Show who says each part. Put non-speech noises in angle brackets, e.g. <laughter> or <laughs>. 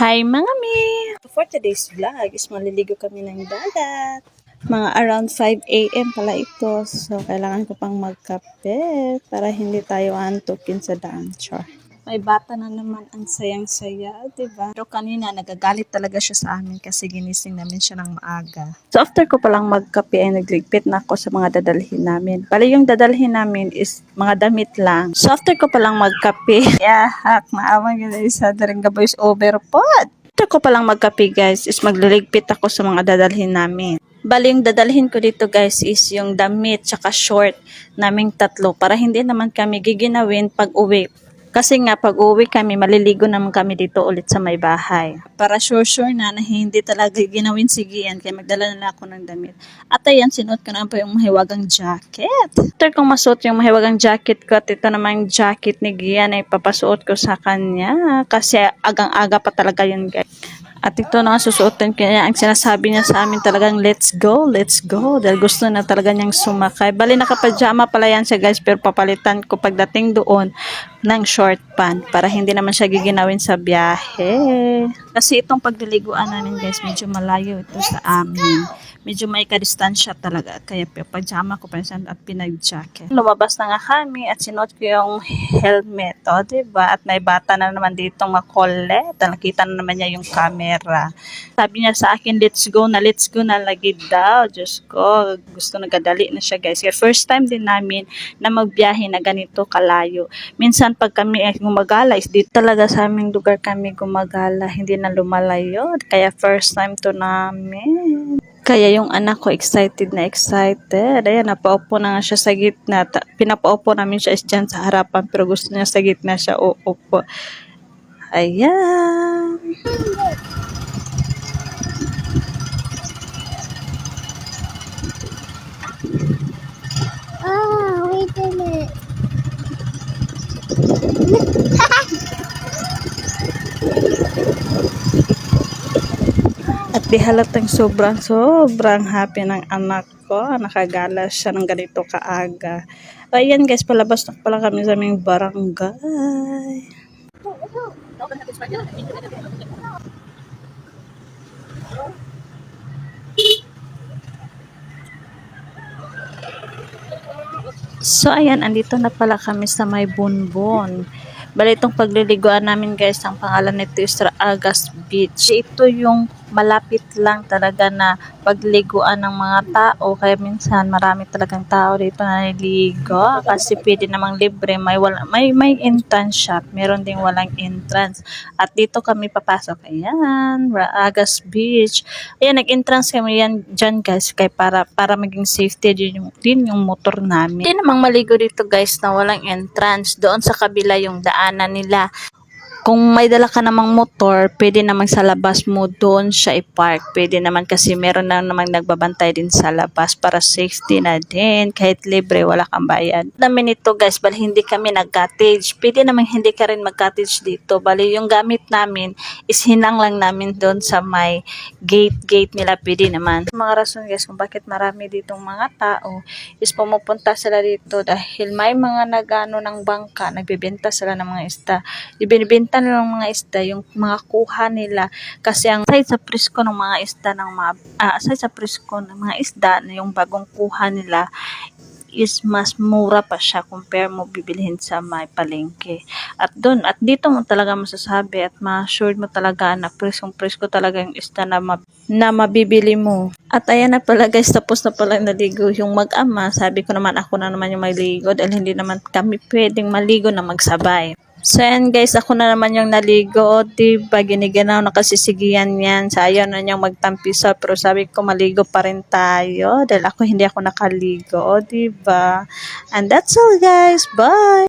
Speaker 1: Hi mga mi! For today's vlog is maliligo kami ng dagat. Mga around 5 a.m. pala ito. So, kailangan ko pang magkape para hindi tayo antukin sa daan. Char. May bata na naman ang sayang-saya, di ba? Pero kanina, nagagalit talaga siya sa amin kasi ginising namin siya ng maaga. So, after ko palang magkape ay nagligpit na ako sa mga dadalhin namin. Bali, yung dadalhin namin is mga damit lang. So, after ko palang magkape, <laughs> yeah, hak, maawang yun isa na rin voice over pod. After ko palang magkape guys, is magliligpit ako sa mga dadalhin namin. Bali, yung dadalhin ko dito guys is yung damit tsaka short naming tatlo para hindi naman kami giginawin pag uwi. Kasi nga pag uwi kami, maliligo naman kami dito ulit sa may bahay. Para sure-sure na na hindi talaga ginawin sigian kaya magdala na ako ng damit. At ayan, sinuot ko na po yung mahiwagang jacket. After kong masuot yung mahiwagang jacket ko at ito naman yung jacket ni Gian ay papasuot ko sa kanya. Kasi agang-aga pa talaga yun guys. At ito na nga susuotin ko niya. Ang sinasabi niya sa amin talagang let's go, let's go. Dahil gusto na talaga niyang sumakay. Bali nakapajama pala yan siya guys. Pero papalitan ko pagdating doon ng short pant. Para hindi naman siya giginawin sa biyahe. Kasi itong pagliliguan namin guys, medyo malayo ito sa amin. Medyo may kadistansya talaga. Kaya pajama ko siya at pinag-jacket. Lumabas na nga kami at sinuot ko yung helmet. O, diba? At may bata na naman ditong makulit. Nakita na naman niya yung camera. Sabi niya sa akin, let's go na, let's go na lagi daw. Diyos ko, gusto nagadali na siya guys. Kaya first time din namin na magbiyahe na ganito kalayo. Minsan pag kami gumagala, is dito talaga sa aming lugar kami gumagala. Hindi na lumalayo. Kaya first time to namin. Kaya yung anak ko excited na excited. Ayan, napaupo na nga siya sa gitna. Pinapaupo namin siya dyan sa harapan pero gusto niya sa gitna siya uupo. Ayan. Di halatang sobrang sobrang happy ng anak ko. Nakagala siya ng ganito kaaga. Ayan guys, palabas na pala kami sa aming barangay. So ayan, andito na pala kami sa may bunbon. Bali itong pagliliguan namin guys, ang pangalan nito is Agas Beach. Ito yung malapit lang talaga na pagliguan ng mga tao. Kaya minsan marami talagang tao dito na naliligo. Kasi pwede namang libre. May, wala, may, may entrance shop. Meron ding walang entrance. At dito kami papasok. Ayan, Agas Beach. Ayan, nag-entrance kami yan dyan guys. Kaya para, para maging safety din yung, din yung motor namin. Hindi namang maligo dito guys na walang entrance. Doon sa kabila yung daanan nila. Kung may dala ka namang motor, pwede namang sa labas mo doon siya i-park. Pwede naman kasi meron na namang nagbabantay din sa labas para safety na din. Kahit libre, wala kang bayad. Namin ito guys, bali hindi kami nag-cottage. Pwede naman hindi ka rin mag-cottage dito. Bali yung gamit namin is hinang lang namin doon sa may gate-gate nila. Pwede naman. Mga rason guys kung bakit marami ditong mga tao is pumupunta sila dito dahil may mga nagano ng bangka, nagbebenta sila ng mga isda. Ibinibenta nila ng mga isda yung mga kuha nila kasi ang aside sa presko ng mga isda ng mga ah, aside sa presko ng mga isda na yung bagong kuha nila is mas mura pa siya compare mo bibilhin sa may palengke. At doon, at dito mo talaga masasabi at ma-assured mo talaga na preskong presko talaga yung isda na, ma- na mabibili mo. At ayan na pala guys, tapos na pala naligo yung mag-ama. Sabi ko naman ako na naman yung maligo dahil hindi naman kami pwedeng maligo na magsabay. So yan guys, ako na naman yung naligo, diba, giniganaw na kasi sigiyan yan, sa ayaw na niyang magtampisa, pero sabi ko maligo pa rin tayo, dahil ako hindi ako nakaligo, diba? And that's all guys, bye!